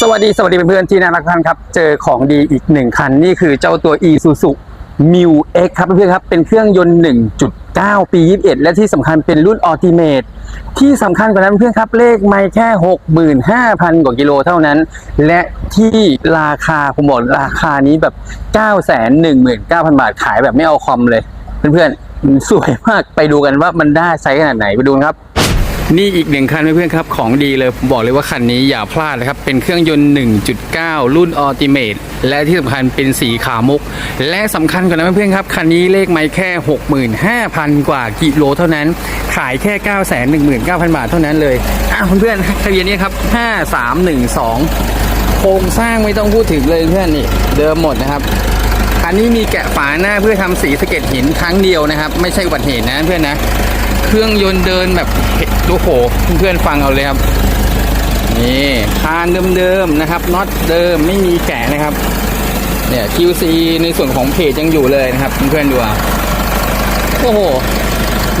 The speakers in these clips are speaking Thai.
สวัสดีสวัสดีเพื่อนๆที่น่ารักทุกท่านครับ เจอของดีอีกหนึ่งคัน นี่คือเจ้าตัว Isuzu m u X ครับเพื่อนๆครับ เป็นเครื่องยนต์ 1.9 ปี 21 และที่สำคัญเป็นรุ่น Ultimate ที่สำคัญกว่านั้นเพื่อนครับ เลขไม่แค่ 65,000 กว่ากิโลเท่านั้น และที่ราคาผมบอกราคานี้แบบ 919,000 บาทขายแบบไม่เอาคอมเลย เพื่อนๆ สวยมากไปดูกันว่ามันได้ไซส์ขนาดไหนไปดูครับ นี่อีกหนึ่งคันเพื่อนๆครับ ของดีเลย ผมบอกเลยว่าคันนี้อย่าพลาดนะครับ เป็นเครื่องยนต์ 1.9 รุ่น Ultimate และที่สำคัญเป็นสีขาวมุก และสำคัญกว่านั้นเพื่อนๆครับ คันนี้เลขไม่แค่ 65,000 กว่ากิโลเท่านั้น ขายแค่ 919,000 บาทเท่านั้นเลย อะเพื่อนๆทะเบียนนี้ครับ 5312 โครงสร้างไม่ต้องพูดถึงเลยเพื่อนนี่เดิมหมดนะครับอันนี้มีแกะฝาหน้าเพื่อทำสีสะเก็ดหินครั้งเดียวนะครับ ไม่ใช่อุบัติเหตุนะเพื่อนนะ เครื่องยนต์เดินแบบโอ้โหเพื่อนๆฟังเอาเลยครับ นี่คานเดิมๆนะครับน็อตเดิมไม่มีแกะนะครับ เนี่ย QC ในส่วนของเพจยังอยู่เลยนะครับเพื่อนๆดูโอ้โห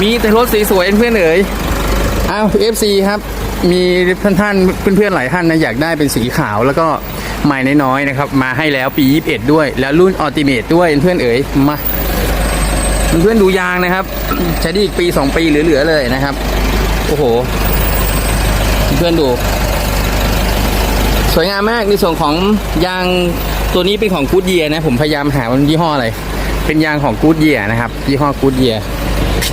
มีแต่รถสวยๆเพื่อนเอ๋ยอ้าว FC ครับ มีท่านๆเพื่อนๆหลายท่านนะอยากได้เป็นสีขาวแล้วก็ใหม่น้อยๆนะครับ มาให้แล้วปี 21 ด้วย แล้วรุ่นอัลติเม e ด้วยเพื่อนเอ๋ยมา เพื่อนดูยางนะครับ ใช้ได้อีกปี2ปีเหลือๆเลยนะครับ โอ้โห เพื่อนดู สวยงามมากในส่วนของยางตัวนี้เป็นของกูดเยียนะ ผมพยายามหามันยี่ห้ออะไร เป็นยางของกูดเยียนะครับ ยี่ห้อกูดเยีย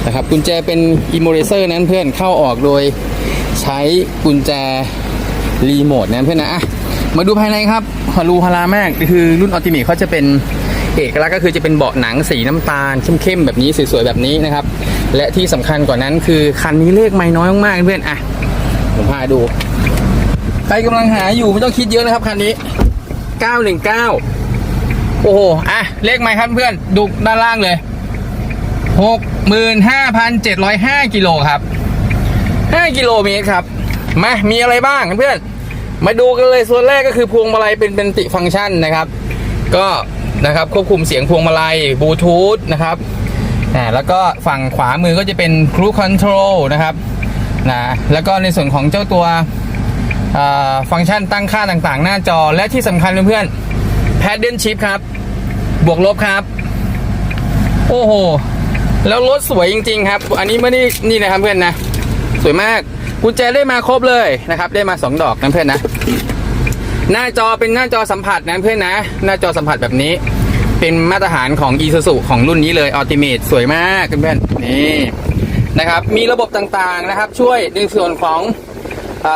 นะครับกุญแจเป็นอิโมเรเซอร์นั้นเพื่อนเข้าออกโดยใช้กุญแจรีโมทนะเพื่อนนะอะมาดูภายในครับฮารูฮารามากคือรุ่นอัลติเมทเขาจะเป็น เอกลักษณ์ก็คือจะเป็นเบาะหนังสีน้ำตาลเข้มๆแบบนี้สวยๆแบบนี้นะครับ และที่สำคัญกว่านั้นคือคันนี้เลขไม่น้อยมากๆเพื่อนอะผมพาดูใครกำลังหาอยู่ไม่ต้องคิดเยอะนะครับคันนี้919โอ้โหอะเลขไหมครับเพื่อนดูด้านล่างเลย65,705กิโลครับ5กิโลเมตรครับมามีอะไรบ้างเพื่อนมาดูกันเลยส่วนแรกก็คือพวงมาลัยเป็นเป็นติฟังก์ชันนะครับ ก็ นะครับ ควบคุมเสียงพวงมาลัยบลูทูธนะครับแล้วก็ฝั่งขวามือก็จะเป็นครูคอนโทรลนะครับนะแล้วก็ในส่วนของเจ้าตัวฟังก์ชันตั้งค่าต่างๆ หน้าจอและที่สำคัญเพื่อนๆแพดเดิลชิพครับ บวกลบครับ โอ้โห แล้วรถสวยจริง ๆ ครับ อันนี้ไม่ได้นี่นะครับเพื่อนนะ สวยมากกุญแจได้มาครบเลยนะครับ ได้มา 2 ดอกนะเพื่อนนะ หน้าจอเป็นหน้าจอสัมผัสนะเพื่อนนะ หน้าจอสัมผัสแบบนี้ เป็นมาตรฐานของ e-suzu ของรุ่นนี้เลย Ultimate สวยมากเพื่อนๆนี่นะครับ มีระบบต่างๆนะครับ ช่วยในส่วนของอ